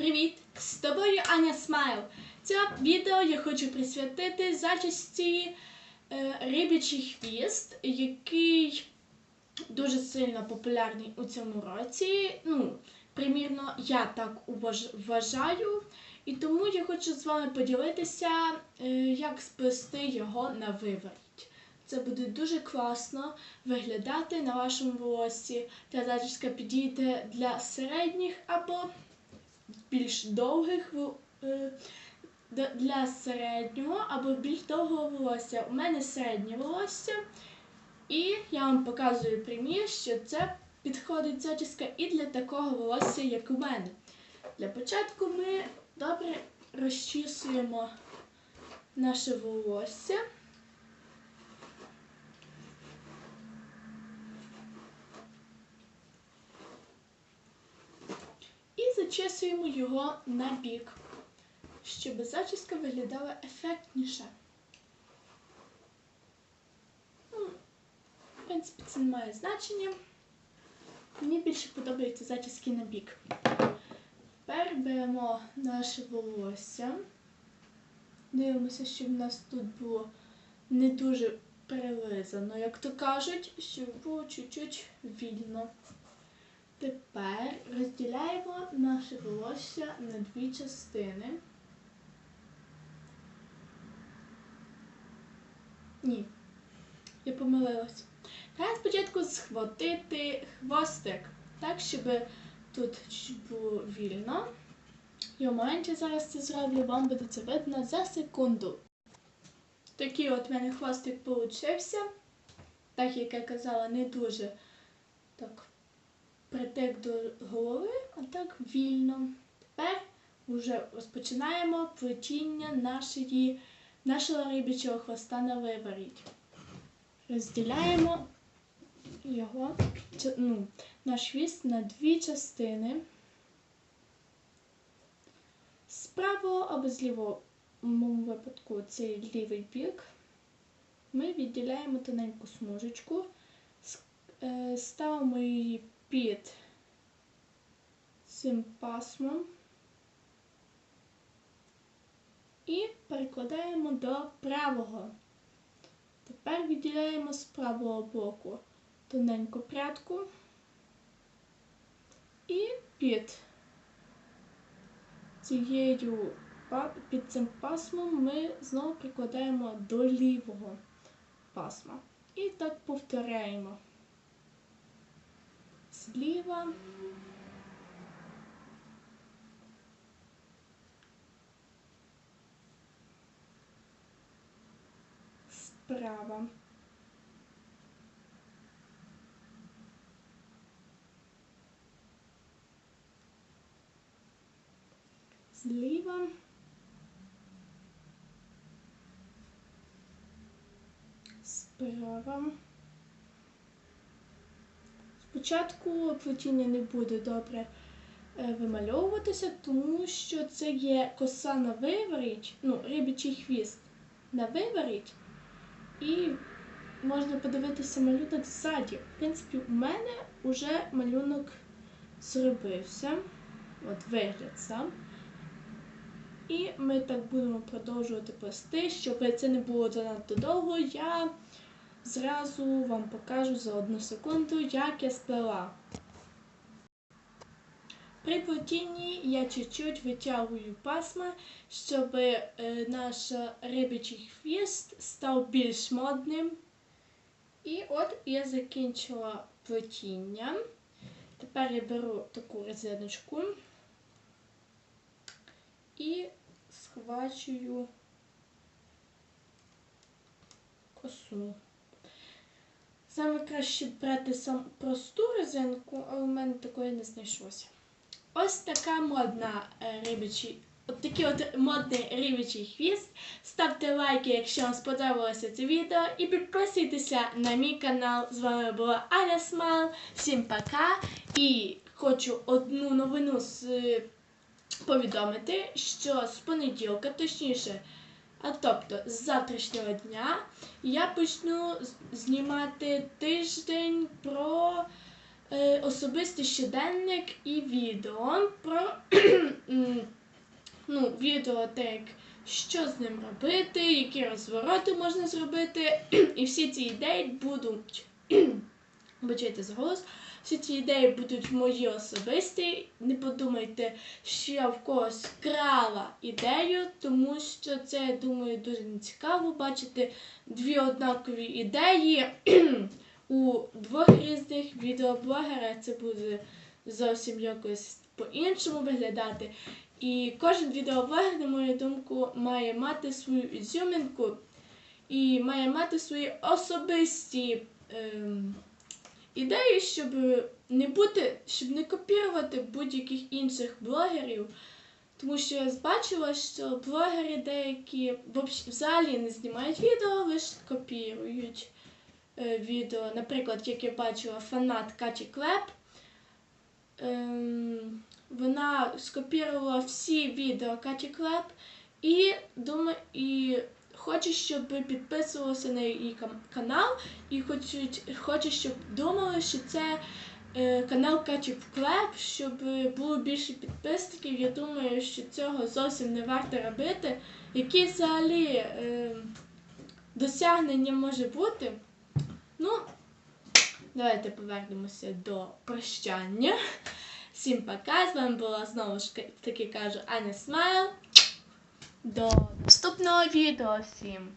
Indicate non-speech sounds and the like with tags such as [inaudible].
Привіт! З тобою Аня Смайл. Це відео я хочу присвятити зачісті е, рибячий хвіст, який дуже сильно популярний у цьому році. Ну, примірно, я так вважаю. І тому я хочу з вами поділитися, е, як сплести його на виворіт. Це буде дуже класно виглядати на вашому волоссі. Та зачіска підійде для середніх або більш довгих е, для середнього або більш довгого волосся. У мене середнє волосся, і я вам показую примір, що це підходить зачіска і для такого волосся, як у мене. Для початку ми добре розчісуємо наше волосся. І зачесуємо його на бік, щоб зачіска виглядала ефектніше. Ну, в принципі, це не має значення. Мені більше подобаються зачіски на бік. Тепер беремо наше волосся. Дивимося, щоб в нас тут було не дуже перелизано, як то кажуть, щоб було чуть-чуть вільно. Тепер розділяємо наше волосся на дві частини. Ні, я помилилась. Треба спочатку схватити хвостик, так, щоб тут було вільно. І в моменті зараз це зроблю, вам буде це видно за секунду. Такий от в мене хвостик получився. Так як я казала, не дуже так притик до голови, а так вільно. Тепер вже розпочинаємо плетіння нашої, нашого рибячого хвоста на виворіт. Розділяємо його, ну, наш хвіст на дві частини. З правого або з лівого, випадку це лівий бік. Ми відділяємо тоненьку смужечку, е, ставимо її під цим пасмом і перекладаємо до правого. Тепер відділяємо з правого боку тоненьку прядку і під цією під цим пасмом ми знову прикладаємо до лівого пасма. І так повторяємо. Зліва. Справа. Зліва. Справа. Спочатку плетіння не буде добре е, вимальовуватися, тому що це є коса на виворіт, ну, рибячий хвіст на виворіт, і можна подивитися малюнок ззаді. В принципі, у мене вже малюнок зробився. От вигляд сам. І ми так будемо продовжувати плести, щоб це не було занадто довго. Я зразу вам покажу за одну секунду, як я сплела. При плетінні я чуть-чуть витягую пасма, щоб е, наш рибячий хвіст став більш модним. І от я закінчила плетіння. Тепер я беру таку резиночку і схвачую косу. Саме краще брати сам просту резинку, але в мене такої не знайшлося. Ось така модна е, рибячий, от такий от модний рибячий хвіст. Ставте лайки, якщо вам сподобалося це відео, і підписуйтеся на мій канал. З вами була Аня Смайл. Всім пока! І хочу одну новину з повідомити, що з понеділка, точніше, а тобто з завтрашнього дня, я почну знімати тиждень про е, особистий щоденник і відео про [clears throat] м, відео, так що з ним робити, які розвороти можна зробити. [clears throat] І всі ці ідеї будуть. [clears throat] Вибачайте за голос. Всі ці ідеї будуть мої особисті. Не подумайте, що я в когось крала ідею, тому що це, я думаю, дуже нецікаво бачити дві однакові ідеї [clears throat] у двох різних відеоблогерах. Це буде зовсім якось по-іншому виглядати. І кожен відеоблогер, на мою думку, має мати свою ізюмінку і має мати свої особисті ем, ідеї, щоб не бути, щоб не копірувати будь-яких інших блогерів. Тому що я бачила, що блогери деякі взагалі не знімають відео, лише копірують е, відео. Наприклад, як я бачила фанат Каті Клеп. Ем, вона скопірувала всі відео Каті Клеп і думає, і хоче, щоб підписувалося на її канал, і хочуть, хоче, щоб думали, що це е, канал Каті Клеп, щоб було більше підписників. Я думаю, що цього зовсім не варто робити. Які взагалі е, досягнення може бути? Ну, давайте повернемося до прощання. Всім пока, з вами була знову ж таки кажу Аня Смайл. До наступного відео всім.